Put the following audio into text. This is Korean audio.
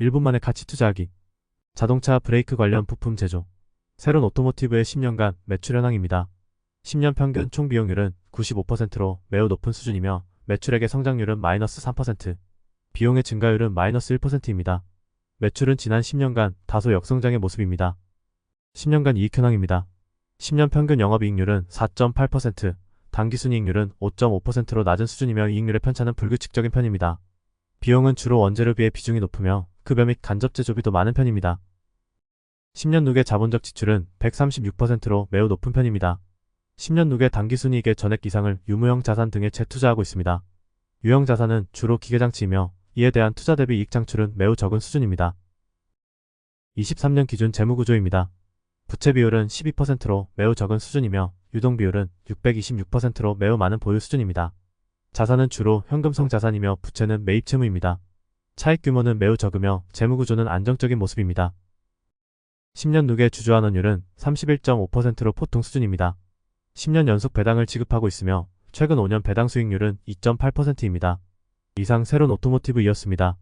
1분 만에 가치 투자하기. 자동차 브레이크 관련 부품 제조. 새로운 오토모티브의 10년간 매출 현황입니다. 10년 평균 총 비용률은 95%로 매우 높은 수준이며 매출액의 성장률은 마이너스 3%, 비용의 증가율은 마이너스 1%입니다. 매출은 지난 10년간 다소 역성장의 모습입니다. 10년간 이익 현황입니다. 10년 평균 영업이익률은 4.8%, 당기순이익률은 5.5%로 낮은 수준이며 이익률의 편차는 불규칙적인 편입니다. 비용은 주로 원재료 비해 비중이 높으며 급여 및 간접 제조비도 많은 편입니다. 10년 누계 자본적 지출은 136%로 매우 높은 편입니다. 10년 누계 당기순이익의 전액 이상을 유무형 자산 등에 재투자하고 있습니다. 유형 자산은 주로 기계장치이며 이에 대한 투자 대비 이익 창출은 매우 적은 수준입니다. 23년 기준 재무구조입니다. 부채 비율은 12%로 매우 적은 수준이며 유동 비율은 626%로 매우 많은 보유 수준입니다. 자산은 주로 현금성 자산이며 부채는 매입 채무입니다. 차익 규모는 매우 적으며 재무구조는 안정적인 모습입니다. 10년 누계 주주환원율은 31.5%로 보통 수준입니다. 10년 연속 배당을 지급하고 있으며 최근 5년 배당 수익률은 2.8%입니다. 이상 새로운 오토모티브이었습니다.